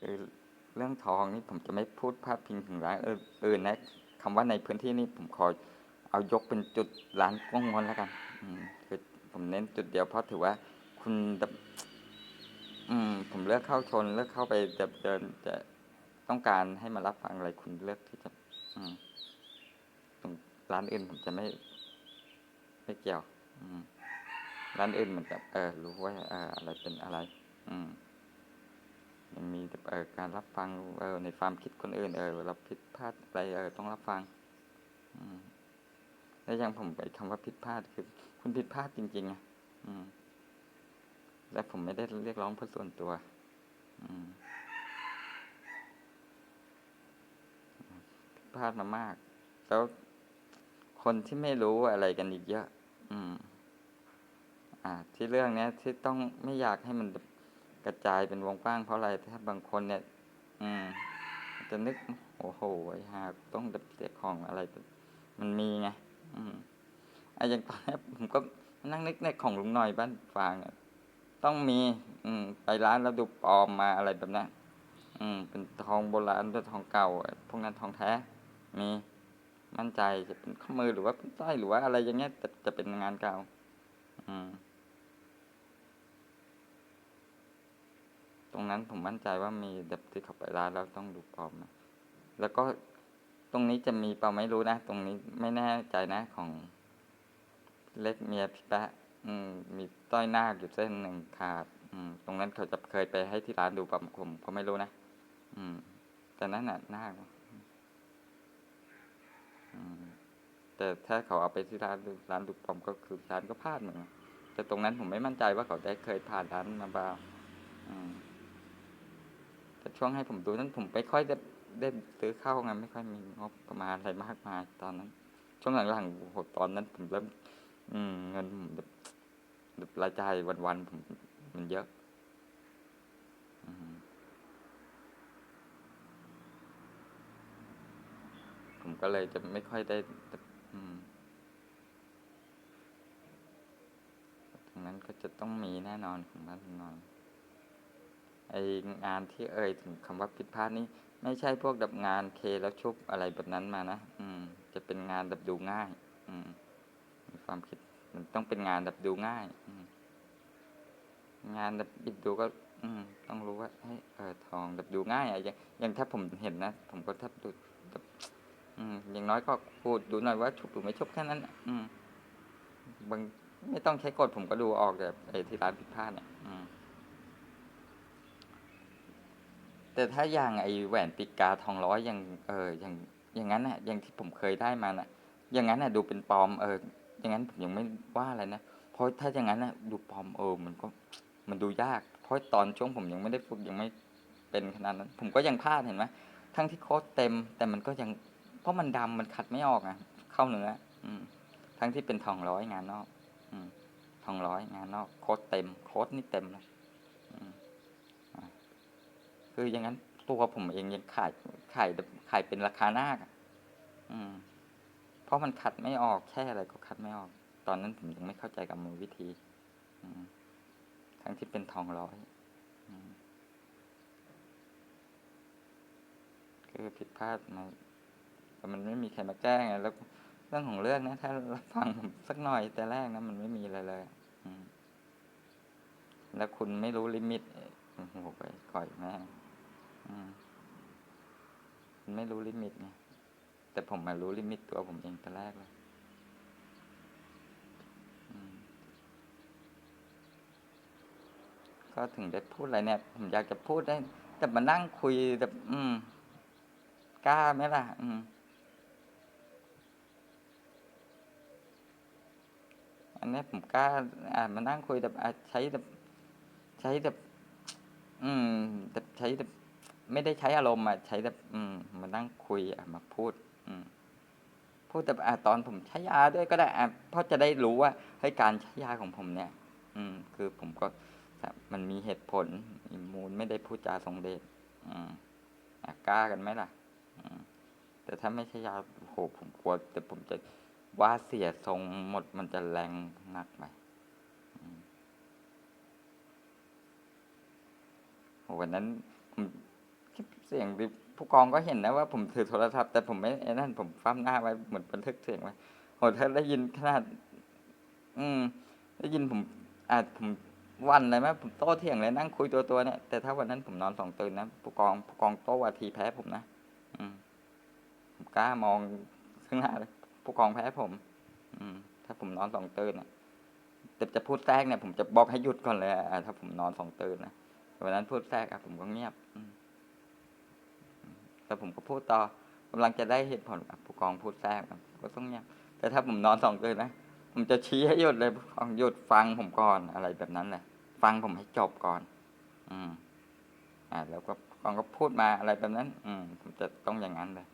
คือเรื่องทองนี่ผมจะไม่พูดพาดพิงถึงร้านเอื่นนะคำว่าในพื้นที่นี่ผมขอเอายกเป็นจุดร้านกล้องงอนแล้วกันอืมคือผมเน้นจุดเดียวเพราะถือว่าคุณอืมผมเลือกเข้าชนเลือกเข้าไปจะเดินจะต้องการให้มารับฟังอะไรคุณเลือกที่จะ อืมตรงร้านอื่นผมจะไม่ไม่เกี่ยว อืมร้านอื่นมันแบบเออรู้ว่าเอออะไรเป็นอะไร อืม ยังมีแบบเออ การรับฟังเอในความคิดคนอื่นเออเราผิดพลาดอะไรเออต้องรับฟังอืมแล้วยังผมไปคำว่าผิดพลาดคือ คุณผิดพลาดจริงๆอะอืมและผมไม่ได้เรียกร้องเพื่อส่วนตัว อืมผิดพลาดมามาก แล้วคนที่ไม่รู้อะไรกันอีกเยอะ อืม อ่า ที่เรื่องเนี้ยที่ต้องไม่อยากให้มัน กระจายเป็นวงกว้างเพราะอะไรถ้าบางคนเนี่ย อืม จะนึกโอ้โหไอ้หาต้องเสียของอะไร มันมีไงอืมไอ้อย่างตอนนี้ผมก็นั่งนึกในของลุงหน่อยบ้านฟางต้องมี อืม ไปร้านแล้วดูปลอมมาอะไรแบบนั้นอืม เป็นทองโบราณเป็นทองเก่าพวกนั้นทองแท้ มีมั่นใจจะเป็นข้อมือหรือว่าเป็นสร้อยหรือว่าอะไรอย่างเงี้ยจะจะเป็นงานเก่า อืม รงนั้นผมมั่นใจว่ามีแบบที่เขาไปร้านแล้วต้องดูปลอมนะแล้วก็ตรงนี้จะมีเปล่าไม่รู้นะ ตรงนี้ไม่แน่ใจนะของเล็กเมียพี่แปะอืม มีต้อยหน้าอยู่เส้นหนึ่งขาด อืม ตรงนั้นเขาจะเคยไปให้ที่ร้านดูปลอมผมก็ไม่รู้นะอืม แต่นั่นน่ะหน้าอืมแต่ถ้าเขาเอาไปที่ร้านดูร้านดูปลอมก็คือร้านก็พลาดเหมือนกันแต่ตรงนั้นผมไม่มั่นใจว่าเขาได้เคยผ่านร้านมาบ้างอืม แต่ช่วงให้ผมดูนั้นผมไม่ค่อยได้ได้ซื้อเข้าไงไม่ค่อยมีงบประมาณอะไรมากมายตอนนั้น ช่วงหลังๆโหตอนนั้นผมเริ่ม อืมเงินผมแบบแบบรายจ่ายวันๆผมมันเยอะผมก็เลยจะไม่ค่อยได้ตรงนั้นก็จะต้องมีแน่นอนของบ้านลุงนอน ไองานที่เอ่ยถึงคำว่าผิดพลาดนี่ไม่ใช่พวกดับงานเคแล้วชุบอะไรแบบนั้นมานะอืม จะเป็นงานแบบดูง่าย อืมมีความคิดมันต้องเป็นงานแบบดูง่าย อืมงานแบบบิดดูก็ อืม ต้องรู้ว่าให้เออทองแบบดูง่ายอะอย่างอย่างถ้าผมเห็นนะผมก็ถ้าดูแบบอืมอย่างน้อยก็พูดดูหน่อยว่าชุบหรือไม่ชุบแค่นั้นอืมบางไม่ต้องใช้กดผมก็ดูออกแบบไอ้ที่ร้านผิดพลาดเนี่ย อืม แต่ถ้าอย่างไอแหวนติกาทองร้อยอย่างเอออย่างอย่างนั้นน่ะอย่างที่ผมเคยได้มาน่ะอย่างนั้นน่ะดูเป็นปลอมเออ อย่างนั้นผมยังไม่ว่าอะไรนะเพราะถ้าอย่างนั้นน่ะดูปลอมเออมันก็มันดูยาก เพราะตอนช่วงผมยังไม่ได้ฝึกยังไม่เป็นขนาดนั้น ผมก็ยังพลาดเห็นไหมทั้งที่โค้ดเต็ม แต่มันก็ยัง เพราะมันดำมันขัดไม่ออกอะ เข้าเนื้ออืม ทั้งที่เป็นทองร้อยงานนอก อืมทองร้อยงานนอก โค้ดเต็ม โค้ดนี่เต็มเลยอืม คืออย่างนั้นตัวผมเองยังขายขายขายเป็นราคาหน้าอืม เพราะมันขัดไม่ออกแค่อะไรก็ขัดไม่ออก ตอนนั้นผมยังไม่เข้าใจกับมือวิธีทั้งที่เป็นทองร้อยอืมคือผิดพลาดมาแต่มันไม่มีใครมาแก้ไงแล้วเรื่องของเรื่องนะ ถ้ารับฟังผมสักหน่อยแต่แรกนะมันไม่มีอะไรเลยแล้วคุณไม่รู้ลิมิตโอ้โหไปก่อยแม่ มันไม่รู้ลิมิตไงแต่ผมมารู้ลิมิตตัวผมเองแต่แรกเลยก็ถึงได้พูดอะไรเนี่ย ผมอยากจะพูดได้ แต่มานั่งคุยแบบอืมกล้าไหมล่ะ อืม อันนี้ผมกล้า อ่ามานั่งคุยแบบอ่ใช้แบบใช้แบบอืมแต่ใช้แบบ ไม่ได้ใช้อารมณ์อะใช้แบบอืมานั่งคุยอะมาพูด อืมพูดแต่อะตอนผมใช้ยาด้วยก็ได้อะเพราะจะได้รู้ว่าเฮ้ยการใช้ยาของผมเนี่ย อืม คือผมก็มันมีเหตุผลมีมูลไม่ได้พูดจาทรงเดชอืมกล้ากันไหมล่ะอแต่ถ้าไม่ใช่ยาโอ้โหผมกลัวแต่ผมจะว่าเสียทรงหมดมันจะแรงหนักไปอืมวันนั้น เสียงผู้กองก็เห็นนะว่าผมถือโทรศัพท์แต่ผมไม่ไอ้นั่นผมฟ้ามหน้าไว้เหมือนบันทึกเสียงไว้โหถ้าได้ยินขนาด อืม ได้ยินผมอาจผมวันเลยไหมผมโต้เถียงเลยนั่งคุยตัวตัวเนี่ยแต่ถ้าวันนั้นผมนอนสองตื่นนะผู้กองผู้กองโต้วาทีแพ้ผมนะอืมผมกล้ามองข้างหน้าเลยผู้กองแพ้ผม อืม ถ้าผมนอนสองตื่นนะแต่จะพูดแทรกเนี่ยผมจะบอกให้หยุดก่อนเลยอะถ้าผมนอนสองตื่นนะวันนั้นพูดแทรกอะผมก็เงียบอื แต่ผมก็พูดต่อกำลังจะได้เหตุผลผู้กองพูดแทรกก็ต้องเงียบแต่ถ้าผมนอนสองตื่นนะผมจะชี้ให้หยุดเลยฟังหยุดฟังผมก่อนอะไรแบบนั้นแหละฟังผมให้จบก่อน อืม อ่า แล้วก็ฟังก็พูดมาอะไรแบบนั้น อืม ผมจะต้องอย่างนั้นเลย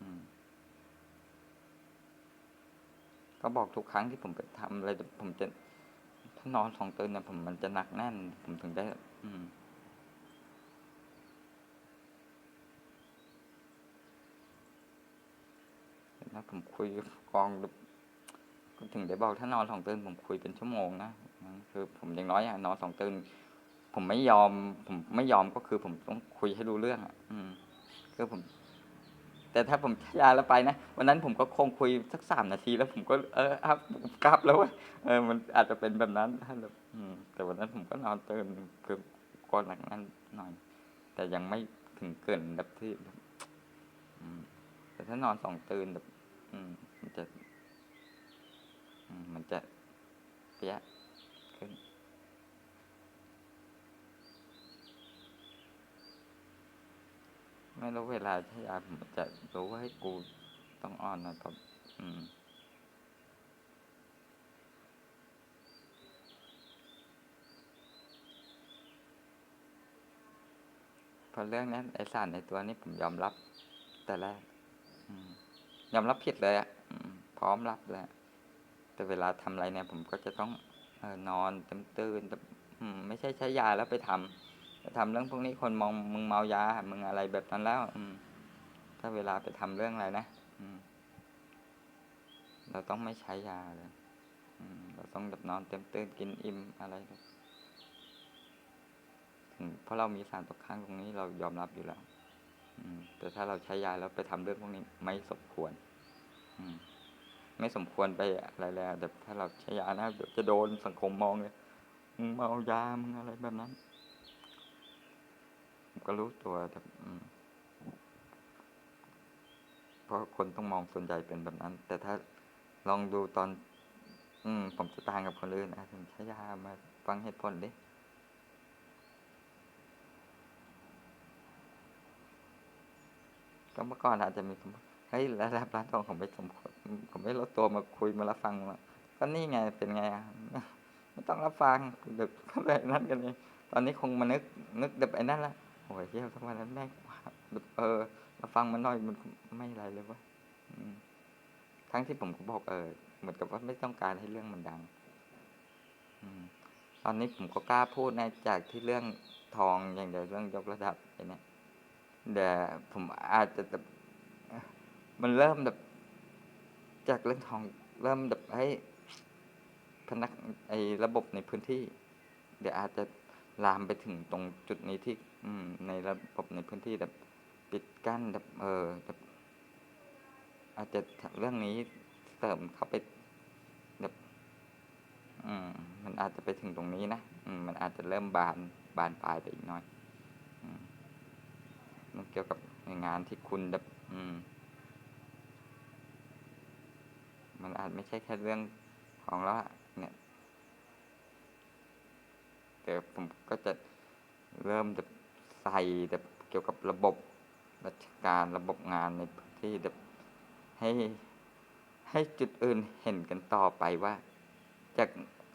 อืมก็บอกทุกครั้งที่ผมไปทำอะไรผมจะถ้านอนสองตื่นเนี่ยผมมันจะหนักแน่น ผมถึงได้ อืม นะผมคุยกองถึงได้บอกถ้านอนสองตื่นผมคุยเป็นชั่วโมงนะคือผมอย่างน้อยอะนอนสองตื่นผมไม่ยอม ผมไม่ยอมก็คือผมต้องคุยให้รู้เรื่องอะ อืมคือผม แต่ถ้าผมใช้ยาแล้วไปนะวันนั้นผมก็คงคุยสักสามนาทีแล้วผมก็เออครับกลับแล้วเว้ยเออ มันอาจจะเป็นแบบนั้นถ้าแบบอืมแต่วันนั้นผมก็นอนตื่นคือก่อนหลังนั้นหน่อย แต่ยังไม่ถึงเกินแบบที่อืมแต่ถ้านอนสองตื่นแบบ อืม มันจะ อืม มันจะเปียะขึ้น ไม่รู้เวลาใช้ยาผมจะรู้ว่าให้กูต้องอ่อนนะครับ อืมเพราะเรื่องนั้นไอสารในตัวนี้ผมยอมรับแต่แรกอืม ยอมรับผิดเลยอะพร้อมรับเลยอะแต่เวลาทำอะไรเนี่ย ผมก็จะต้องเออนอนเต็มตื่นแต่อืมไม่ใช่ใช้ยาแล้วไปทำไปทำเรื่องพวกนี้คนมองมึงเมายามึงอะไรแบบนั้นแล้ว อืม ถ้าเวลาไปทำเรื่องอะไรนะอืม เราต้องไม่ใช้ยาเลยเราต้องแบบนอนเต็มตื่นกินอิ่มอะไรเพราะเรามีสารตกค้างตรงนี้เรายอมรับอยู่แล้ว แต่ถ้าเราใช้ยาแล้วไปทำเรื่องพวกนี้ไม่สมควร อืมไม่สมควรไปอะไรแล้ว แต่ถ้าเราใช้ยานะเดี๋ยวจะโดนสังคมมองเลยมึงเมายามึงอะไรแบบนั้นก็รู้ตัวแต่เพราะคนต้องมองส่วนใหญ่เป็นแบบนั้น แต่ถ้าลองดูตอน อืม ผมจะต่างกับคนอื่นนะถึงใช้ยามาฟังเหตุผลดิ เมื่อก่อนอาจจะมีคำเฮ้ยแล้วร้านทองผมไม่สมควรผมไม่ลดตัวมาคุยมารับฟังมาก็นี่ไงเป็นไงอะไม่ต้องรับฟังเด็กก็เลยนั่นกันเองตอนนี้คงมานึกนึกแบบไอ้นั่นละโอ้ยเฮียวทั้งวันนั้นแม่งแบบเออมาฟังมันหน่อยมันไม่อะไรเลยวะทั้งที่ผมก็บอกเออเหมือนกับว่าไม่ต้องการให้เรื่องมันดัง อืมตอนนี้ผมก็กล้าพูดนะจากที่เรื่องทองอย่างเดียวเรื่องยกระดับไอ้เนี่ย แต่ผมอาจจะแบบมันเริ่มแบบ จากเรื่องทองเริ่มแบบให้พนักไอ้ระบบในพื้นที่ เดี๋ยวอาจจะลามไปถึงตรงจุดนี้ที่ อืม ในระบบในพื้นที่แบบปิดกั้นแบบเออแบบอาจจะเรื่องนี้เสริมเข้าไปแบบอืม มันอาจจะไปถึงตรงนี้นะอืมมันอาจจะเริ่มบานบานปลายไปอีกหน่อย เกี่ยวกับงานที่คุณแบบอืมมันอาจไม่ใช่แค่เรื่องของแล้วเนี่ยแต่ผมก็จะเริ่มแบบใส่แบบเกี่ยวกับระบบราชการระบบงานในพื้นที่แบบให้ให้จุดอื่นเห็นกันต่อไปว่าจาก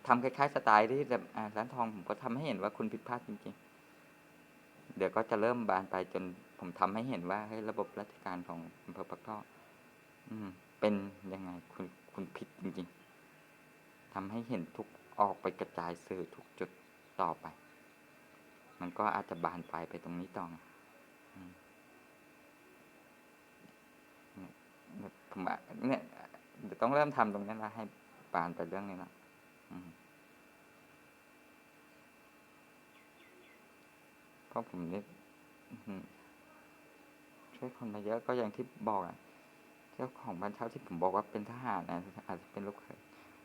ทำคล้ายๆสไตล์ที่แบบร้านทองผมก็ทำให้เห็นว่าคุณผิดพลาดจริงๆ เดี๋ยวก็จะเริ่มบานไปจน ผมทำให้เห็นว่าให้ระบบราชการของอำเภอปักท่อเป็นยังไงคุณคุณผิดจริง ๆทำให้เห็นทุกออกไปกระจายสื่อทุกจุดต่อไป มันก็อาจจะบานปลายไปตรงนี้ต่อเนี่ยผมเนี่ยเดี๋ยวต้องเริ่มทำตรงนี้แล้วให้บานไปเรื่องนี้ละเพราะผมนี่ ช่วยคนมาเยอะก็อย่างที่บอกอะเจ้าของบ้านเช่าที่ผมบอกว่าเป็นทหารนะอาจจะเป็นลูกเขย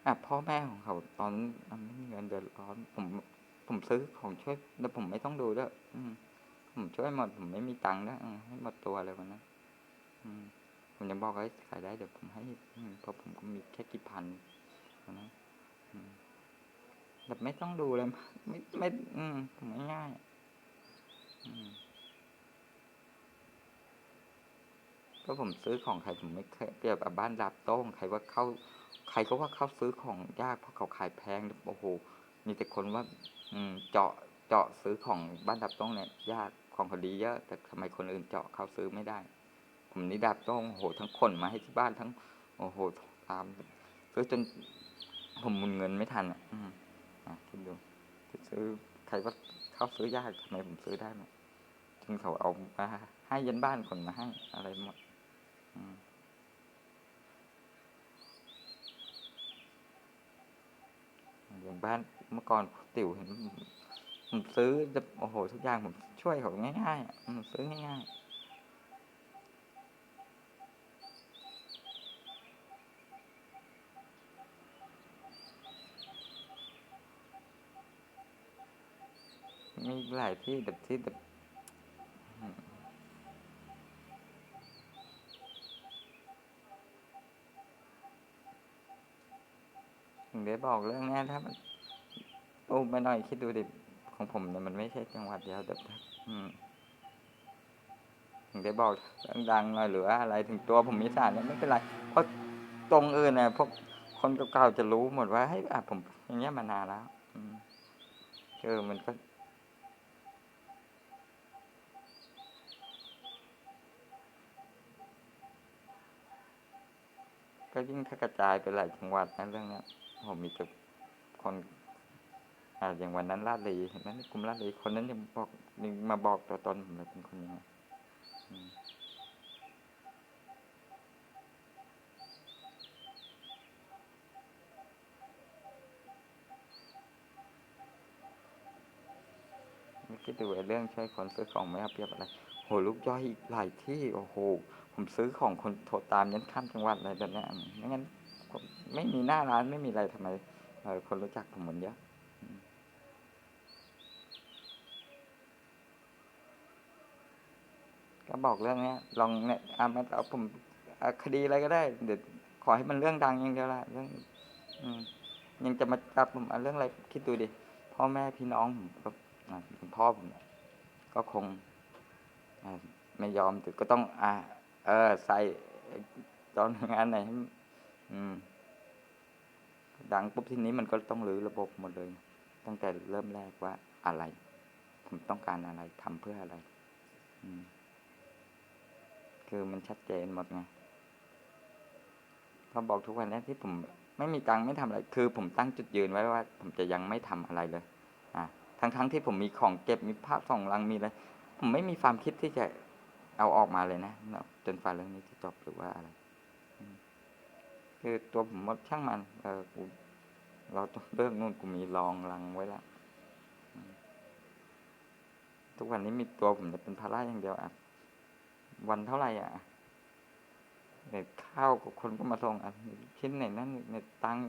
อะพ่อแม่ของเขาตอนนั้นไม่มีเงินเดือดร้อน ผมผมซื้อของช่วยแล้วผมไม่ต้องดูด้วยอืมผมช่วยหมดผมไม่มีตังค์ด้วยให้หมดตัวเลยวันนั้นอืมผมยังบอกว่าขายได้เดี๋ยวผมให้เพราะผมก็มีแค่กี่พันวันนั้นแบบไม่ต้องดูเลยไม่ไม่ อืมผมง่ายๆอืม ก็ผมซื้อของใครผมไม่เคยเปรียบกับบ้านดาบโต้งใครว่าเข้า ใครก็ว่าเข้าซื้อของยากเพราะเขาขายแพงโอ้โหมีแต่คนว่า อืมเจาะเจาะซื้อของบ้านดาบโต้งเนี่ยยากของเขาดีเยอะ แต่ทำไมคนอื่นเจาะเข้าซื้อไม่ได้ ผมนี่ดาบโต้งโอ้โหทั้งคนมาให้ที่บ้านทั้ง โอ้โหตามซื้อจนผมมุนเงินไม่ทันอะอืมอะคิดดูซื้อใครว่าเข้าซื้อยากทำไมผมซื้อได้ไหมจนเขาเอามาให้ยันบ้านคนมาให้อะไรหมด อย่างบ้านเมื่อก่อนติ๋วเห็นผมซื้อจะโอ้โห ทุกอย่างผมช่วยเขาง่ายๆอะอืมซื้อง่ายๆมีหลายที่แบบที่แบบอืมถึง ได้บอกเรื่องนี้ถ้ามันโอ้ไม่น้อยคิดดูดิของผมเนี่ยมันไม่ใช่จังหวัดเดียวแต่ถึงได้บอกดังๆหน่อยหรือว่าอะไรถึงตัวผมมีสารเนี่ยไม่เป็นไรเพราะตรงอื่นเนี่ยพวกคนเก่าๆจะรู้หมดว่าให้ยอะผม อย่างเงี้ยมานานแล้วอืมเออมันก็ก็ยิ่งถ้ากระจายไปหลายจังหวัดนะเรื่องนี้ ผมมีกับคนอ่าอย่างวันนั้นลาดลีเห็นไหมในกลุ่มลาดลีคนนั้นยังบอกยังมาบอกตัวตนผมเลยเป็นคนยังไงคิดดูไอ้เรื่องใช้คนซื้อของไม่เอาเปรียบอะไรโหลูกย่อยอีกหลายที่ โอ้โห ผมซื้อของคนโทรตามยันข้ามจังหวัดอะไรแบบนี้ไม่งั้น ผมไม่มีหน้าร้านไม่มีอะไรทำไมคนรู้จักผมหมดเยอะก็บอกเรื่องเนี้ย ลองเนี่ยอะมาเอาผมคดีอะไรก็ได้ เดี๋ยวขอให้มันเรื่องดังอย่างเดียวละเรื่อง อืมยังจะมาจับผมเรื่องอะไรคิดดูดิพ่อแม่พี่น้องผมก็คุณพ่อผมก็คงไม่ยอมแต่ก็ต้อง อ่า เออ ใส่ตอนงานไหน ดังปุ๊บทีนี้มันก็ต้องรื้อระบบหมดเลย ตั้งแต่เริ่มแรกว่าอะไร ผมต้องการอะไรทำเพื่ออะไรอืมคือมันชัดเจนหมดไงเขาบอกทุกวันนี้ที่ผมไม่มีตังค์ไม่ทำอะไร คือผมตั้งจุดยืนไว้ว่า ผมจะยังไม่ทำอะไรเลย อ่าทั้งๆทที่ผมมีของเก็บมีภาพสองลังมีอะไร ผมไม่มีความคิดที่จะเอาออกมาเลยนะ จนฝ่าเรื่องนี้จะจบหรือว่าอะไร คือตัวผมว่าช่างมัน เออกูเราต้องเรื่องนู่นกูมีรองลังไว้แล้วทุกวันนี้มีตัวผมจะเป็นภาระอย่างเดียวอะ วันเท่าไหร่อะเน็ตข้าวกับคนก็มาส่งอะชิ้นไหนนั่นเน็ตตังค์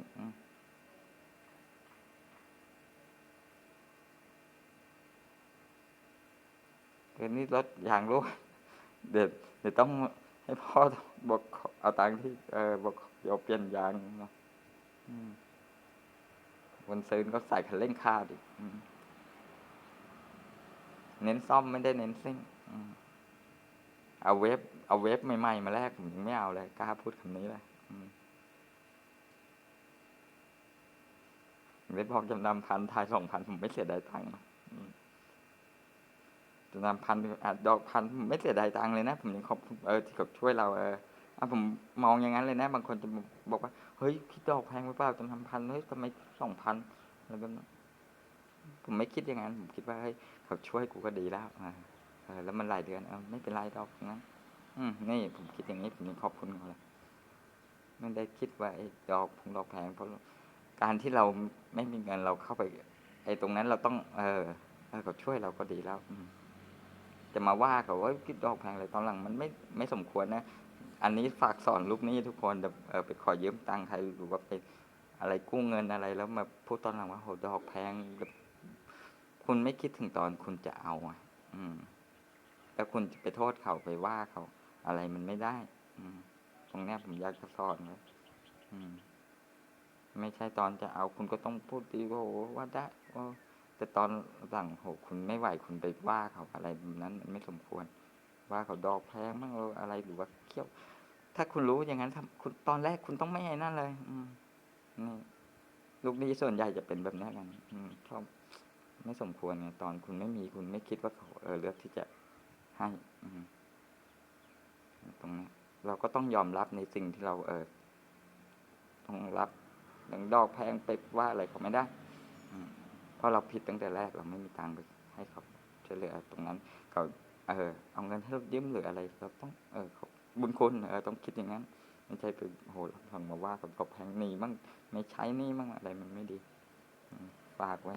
เดี๋ยวนี้รถยางรั่วเดี๋ยวเดี๋ยวต้องให้พ่อบอกเอาตังค์ที่ เออบอก เดี๋ยเปลี่ยนยางเนาะวันซื้อก็ใส่คันเร่งคาดอีกเน้นซ่อมไม่ได้เน้นซิ่งเอาเว็บ เอาเว็บใหม่ๆมาแลกผมยังไม่เอาเลยกล้าพูดคำนี้เลยเว็บบอกจำนำพันทายสองพันผมไม่เสียดายตังค์จำนำพันอะดอกพันผมไม่เสียดายตังค์เลยนะ ผมยังขอบเออที่เขาช่วยเราเออ อะผมมองอย่างนั้นเลยนะ บางคนจะบอกว่า เฮ้ยคิดดอกแพงไปเปล่าจำนำพันเฮ้ยทำไมสองพันอะไรแบบนั้นผมไม่คิดอย่างนั้น ผมคิดว่าเฮ้ยเขาช่วยกูก็ดีแล้วอ่าแล้วมันหลายเดือนเออไม่เป็นไรดอกนะอืมนี่ผมคิดอย่างนี้ผมยังขอบคุณเขาเลยไม่ได้คิดว่าไอ้ดอกผงดอกแพงเพราะการที่เราไม่มีเงินเราเข้าไป ไอ้ตรงนั้นเราต้อง เออเออเขาช่วยเราก็ดีแล้วอืมจะมาว่าเขาว่าคิดดอกแพงอะไรตอนหลังมันไม่ไม่สมควรนะ อันนี้ฝากสอนลูกนี้ทุกคนแบบเออไปขอยืมตังค์ใครหรือว่าไปอะไรกู้เงินอะไรแล้วมาพูดตอนหลังว่าโหดอกแพงแบบคุณไม่คิดถึงตอนคุณจะเอาอะ อืมแล้วคุณจะไปโทษเขาไปว่าเขา อะไรมันไม่ได้ อืม ตรงนี้ผมอยากจะสอนไว้อืม ไม่ใช่ตอนจะเอาคุณก็ต้องพูดดีว่าโอว่าได้ว่าแต่ตอนหลังโหคุณไม่ไหวคุณไปว่าเขาอะไรนั้นมันไม่สมควร ว่าเขาดอกแพงมั่งอออะไรหรือว่าเขี้ยว ถ้าคุณรู้อย่างนั้นทำคุณตอนแรกคุณต้องไม่ไอ้นั่นเลย อืมนี่ลูกนี้ส่วนใหญ่จะเป็นแบบนี้กัน อืมชอบไม่สมควรไงตอนคุณไม่มีคุณไม่คิดว่าเขาเออเลือกที่จะให้ อืมตรงนี้เราก็ต้องยอมรับในสิ่งที่เราเออต้องรับอย่งดอกแพงไปว่าอะไรเขาไม่ได้อืเพราะเราผิดตั้งแต่แรกเราไม่มีตังไปให้เขาช่วยเหลือตรงนั้นเขาเออเอาเงินให้เรายืมหรืออะไรเราต้องเออเขา บุญคุณเออต้องคิดอย่างนั้น ไม่ใช่ไปโหฟังมาว่ากับดอกแพงหนีมั่งไม่ใช้นี่มั่งอะไรมันไม่ดีฝากไว้